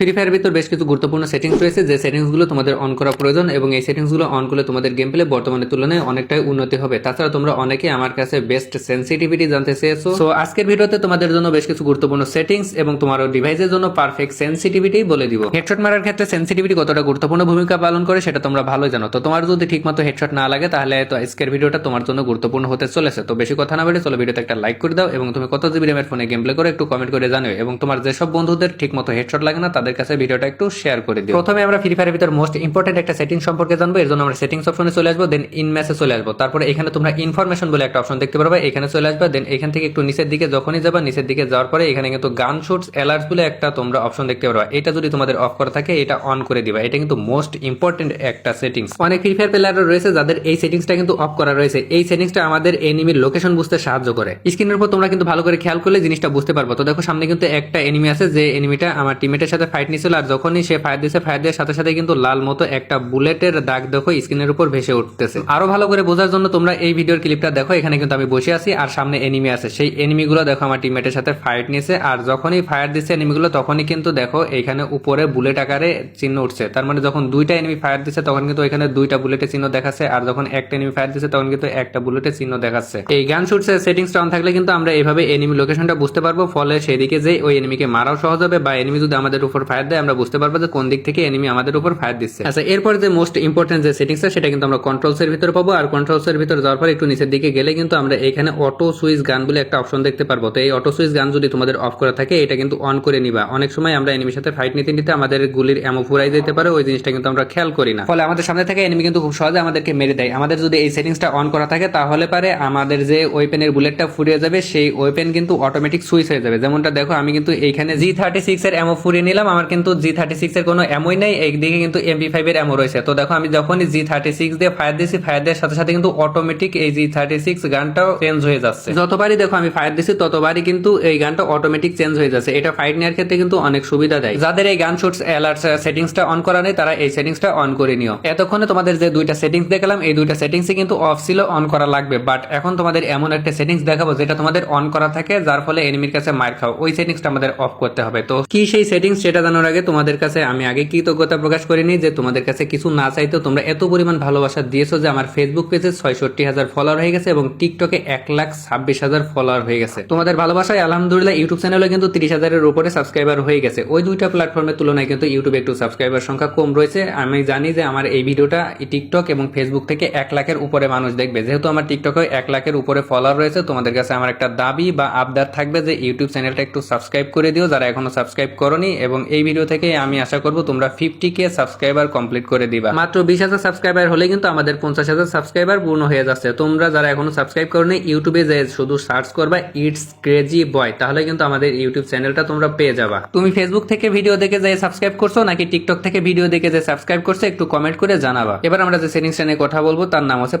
Free fire ভিতর বেশ কিছু গুরুত্বপূর্ণ সেটিংস রয়েছে, যে সেটিংসগুলো তোমাদের অন করা প্রয়োজন এবং এই সেটিংসগুলো অন করলে তোমাদের গেম প্লে বর্তমানের তুলনায় অনেকটাই উন্নতি হবে। তাছাড়া তোমরা অনেকে আমার কাছে বেস্ট সেন্সিটিভিটি জানতে চেয়েছো। সো আজকের ভিডিওতে তোমাদের জন্য বেশ কিছু গুরুত্বপূর্ণ সেটিংস এবং তোমার ডিভাইসের জন্য পারফেক্ট সেন্সিটিভিটি বলে দিব। হেডশট মারার ক্ষেত্রে সেন্সিটিভিটি কতটা গুরুত্বপূর্ণ ভূমিকা পালন করে সেটা তোমরা ভালোই জানো। তো তোমার যদি ঠিকমতো হেডশট না লাগে, তাহলে তো আজকের ভিডিওটা তোমার জন্য গুরুত্বপূর্ণ হতে চলেছে। তো বেশি কথা না বলে চলো ভিডিওতে একটা লাইক করে দাও এবং তুমি কত জিবি র্যামের ফোনে গেম প্লে করে একটু কমেন্ট করে জানিও এবং তোমার যেসব বন্ধুদের ঠিকমতো হেডশট লাগে না, তাদের কাছে ভিডিওটা একটু শেয়ার করে দিও। প্রথমে আমরা ফ্রি ফায়ারের ভিতর মোস্ট ইম্পর্টেন্ট একটা সেটিং সম্পর্কে জানব, এর জন্য আমরা সেটিংস অপশনে চলে আসব দেন ইন ম্যাসে চলে আসব। তারপরে এখানে তোমরা ইনফরমেশন বলে একটা অপশন দেখতে পারবে, এখানে চলে আসবে দেন এখান থেকে একটু নিচের দিকে যখনই যাবা, নিচের দিকে যাওয়ার পরে এখানে কিন্তু গান শুটস অ্যালার্টস বলে একটা তোমরা অপশন দেখতে পারবে। এটা যদি তোমাদের অফ করা থাকে, এটা অন করে দিবা। এটা কিন্তু মোস্ট ইম্পর্টেন্ট একটা সেটিংস অনেক ফ্রি ফায়ার প্লেয়ার রয়েছে যাদের এই সেটিংসটা কিন্তু অফ করা রয়েছে। এই সেটিংসটা আমাদের এনিমির লোকেশন বুঝতে সাহায্য করে। স্ক্রিনের উপর তোমরা কিন্তু ভালো করে খেয়াল করলে জিনিসটা বুঝতে পারব। তো দেখো সামনে কিন্তু একটা এনিমি আছে, যে এনিমিটা আমার টিমেটের সাথে ফাইট নিছিল আর যখনই সে ফায়ার দিছে ফায়ার দেওয়ার সাথে সাথে কিন্তু লাল মতো একটা বুলেটের দাগ দেখো স্ক্রিনের উপর ভেসে উঠতেছে। আরও ভালো করে বোঝার জন্য তোমরা এই ভিডিওর ক্লিপটা দেখো, এখানে কিন্তু আমি বসে আছি আর সামনে এনিমি আছে। সেই এনিমিগুলো দেখো আমার টিমমেটের সাথে ফাইট নিয়েছে আর যখনই ফায়ার দিচ্ছে এনিমিগুলো তখনই কিন্তু দেখো এখানে উপরে বুলেট আকারে চিহ্ন উঠছে। তার মানে যখন দুইটা এনিমি ফায়ার দিচ্ছে তখন কিন্তু এখানে দুইটা বুলেটের চিহ্ন দেখাচ্ছে আর যখন একটা এনিমি ফায়ার দিচ্ছে তখন কিন্তু একটা বুলেটের চিহ্ন দেখাচ্ছে। এই গান শুটসের সেটিংসটা অন থাকলে কিন্তু আমরা এইভাবে এনিমি লোকেশনটা বুঝতে পারব, ফলে সেদিকে যে ওই এনিমিকে মারাও সহজ হবে বা এনিমি যদি আমাদের উপর ফায়ার দেয়, আমরা বুঝতে পারব যে কোন দিক থেকে এনিমি আমাদের উপর ফায়ার দিচ্ছে। আচ্ছা এরপর যে মোস্ট ইম্পর্টেন্ট যে সেটিংসটা সেটা কিন্তু আমরা কন্ট্রোলস এর ভিতরে পাবো। আর কন্ট্রোলস এর ভিতরে যাওয়ার পর একটু নিচের দিকে গেলে কিন্তু আমরা এখানে অটো সুইচ গান বলে একটা অপশন দেখতে পারব। তো এই অটো সুইচ গান যদি তোমাদের অফ করা থাকে, এটা কিন্তু অন করে নিবা। অনেক সময় আমরা এনিমির সাথে ফাইট নিতে নিতে আমাদের গুলির এমো ফুরাই যেতে পারে, ওই জিনিসটা কিন্তু আমরা খেয়াল করি না। ফলে আমাদের সামনে থেকে এনিমি কিন্তু খুব সহজে আমাদেরকে মেরে দেয়। আমাদের যদি এই সেটিংসটা অন করা থাকে, তাহলে পারে আমাদের যে ওয়েপেনের বুলেটটা ফুরিয়ে যাবে, সেই ওয়েপেন কিন্তু অটোমেটিক সুইচ হয়ে যাবে। যেমনটা দেখো, আমি কিন্তু এইখানে জি থার্টি সিক্স এর এমো ফুরিয়ে নিলাম আমার কিন্তু জি থার্টি সিক্স এর কোনো এমোই নেই, একদিকে কিন্তু এমপি ফাইভ এর এমো রয়েছে। তো দেখো, আমি যখনই জি থার্টি সিক্স দিয়ে ফায়ার দিয়েছি ফায়ার দেওয়ার সাথে সাথে কিন্তু অটোমেটিক এই জি থার্টি সিক্স গানটাও চেঞ্জ হয়ে যাচ্ছে। যতবারই দেখো, আমি ফায়ার দিছি ততবারই কিন্তু এই গানটা অটোমেটিক চেঞ্জ হয়ে যাচ্ছে। এটা ফাইট নেওয়ার ক্ষেত্রে কিন্তু অনেক সুবিধা দেয়। যাদের এই গান শুটস অ্যালার্ট সেটিংসটা অন করা নেই, তারা এই সেটিংসটা অন করে নিও। এতক্ষণে তোমাদের যে দুইটা সেটিংস দেখালাম, এই দুইটা সেটিংসই কিন্তু অফ ছিল অন করা লাগবে। বাট এখন তোমাদের এমন একটা সেটিংস দেখাবো, যেটা তোমাদের অন করা থাকে, যার ফলে এনিমির কাছে মার খাও। ওই সেটিংসটা আমাদের অফ করতে হবে। তো কি সেই সেটিংস সেটা জানার আগে তোমাদের কাছে আমি আগে কৃতজ্ঞতা প্রকাশ করিনি যে তোমাদের কাছে কিছু না চাইতো তোমরা এত পরিমাণ ভালোবাসা দিয়েছ যে আমার ফেসবুক পেজে ছয়ষট্টি হাজার ফলোয়ার হয়ে গেছে এবং টিকটকে এক লাখ ছাব্বিশ হাজার ফলোয়ার হয়ে গেছে। তোমাদের ভালোবাসায় আলহামদুলিল্লাহ ইউটিউব চ্যানেলে কিন্তু তিরিশ হাজারের উপরে সাবস্ক্রাইবার হয়ে গেছে। ওই দুইটা প্ল্যাটফর্মের তুলনায় কিন্তু ইউটিউবে একটু সাবস্ক্রাইবার সংখ্যা কম রয়েছে। আমি জানি যে আমার এই ভিডিওটা টিকটক এবং ফেসবুক থেকে এক লাখের উপরে মানুষ দেখবে। যেহেতু আমার টিকটকে এক লাখের উপরে ফলোয়ার রয়েছে, তোমাদের কাছে আমার একটা দাবি বা আবদার থাকবে যে ইউটিউব চ্যানেলটা একটু সাবস্ক্রাইব করে দিও। যারা এখনও সাবস্ক্রাইব করনি এবং এই ভিডিও থেকে আমি আশা করব তোমরা ফিফটি কে সাবস্ক্রাইবার কমপ্লিট করে দিবা। মাত্র বিশ হাজার সাবস্ক্রাইবার হলে কিন্তু আমাদের পঞ্চাশ হাজার সাবস্ক্রাইবার পূর্ণ হয়ে যাচ্ছে। তোমরা যারা এখনও সাবস্ক্রাইব করনি, ইউটিউবে যে শুধু সার্চ করবা ইটস ক্রেজি বয় তাহলে কিন্তু আমাদের ইউটিউব চ্যানেলটা তোমরা পেয়ে যাবা। তুমি ফেসবুক থেকে ভিডিও দেখে যে সাবস্ক্রাইব করছ, নাকি টিকটক থেকে ভিডিও দেখে যে সাবস্ক্রাইব করছ, একটু কমেন্ট করে জানাবা। এবার আমরা যে সেটিংস নিয়ে কথা বলব, তার নাম হচ্ছে